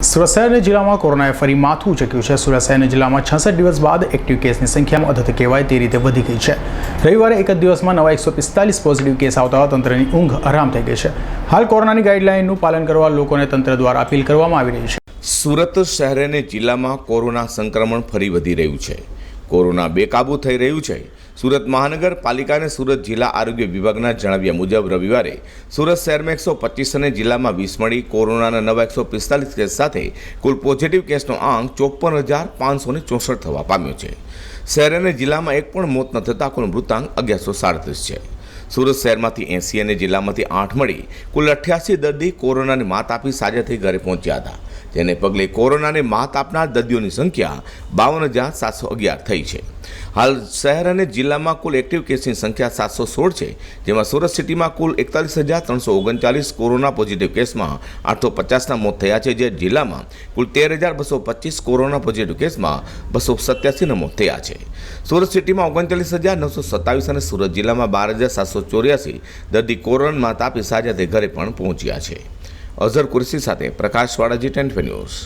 સુરત જિલ્લામાં કોરોનાએ ફરી માથું ચક્યું છે. સુરત જિલ્લામાં છસઠ દિવસ બાદ એક્ટિવ કેસની સંખ્યામાં અધત કહેવાય તે રીતે વધી ગઈ છે. રવિવારે એક જ દિવસમાં નવા એકસો પિસ્તાલીસ પોઝિટિવ કેસ આવતા તંત્રની ઊંઘ આરામ થઈ ગઈ છે. હાલ કોરોનાની ગાઈડલાઇનનું પાલન કરવા લોકોને તંત્ર દ્વારા અપીલ કરવામાં આવી રહી છે. સુરત શહેર અને જિલ્લામાં કોરોના સંક્રમણ ફરી વધી રહ્યું છે. કોરોના બેકાબૂ થઈ રહ્યું છે. સુરત મહાનગરપાલિકા અને સુરત જિલ્લા આરોગ્ય વિભાગના જણાવ્યા મુજબ રવિવારે સુરત શહેરમાં એકસો પચીસ અને જિલ્લામાં વીસ મળી કોરોનાના નવા એકસો પિસ્તાલીસ કેસ સાથે કુલ પોઝિટિવ કેસનો આંક ચોપન હજાર પાંચસો ચોસઠ થવા પામ્યો છે. શહેર અને જિલ્લામાં એક પણ મોત ન થતાં કુલ મૃતાંક અગિયારસો સાડત્રીસ છે. સુરત શહેરમાંથી એંસી અને જિલ્લામાંથી આઠ મળી કુલ અઠ્યાસી દર્દી કોરોનાની માત આપી સાજા થઈ ઘરે પહોંચ્યા હતા. જેને પગલે કોરોનાને માત આપનાર દર્દીઓની સંખ્યા બાવન હજાર સાતસો અગિયાર થઈ છે. હાલ શહેર અને જિલ્લામાં કુલ એક્ટિવ કેસની સંખ્યા સાતસો સોળ છે, જેમાં સુરત સિટીમાં કુલ એકતાલીસ હજાર ત્રણસો ઓગણચાલીસ કોરોના પોઝિટિવ કેસમાં આઠસો પચાસના મોત થયા છે, જે જિલ્લામાં કુલ તેર હજાર બસો પચીસ કોરોના પોઝિટિવ કેસમાં બસો સત્યાસીના મોત થયા છે. સુરત સિટીમાં ઓગણચાલીસ હજાર નવસો સત્તાવીસ અને સુરત જિલ્લામાં બાર હજાર સાતસો ચોર્યાસી દર્દી કોરોનામાં તાપી સાજા તે ઘરે પણ પહોંચ્યા છે. અઝર કુરશી સાથે પ્રકાશ વાડાજી ટેન્ટ ન્યૂઝ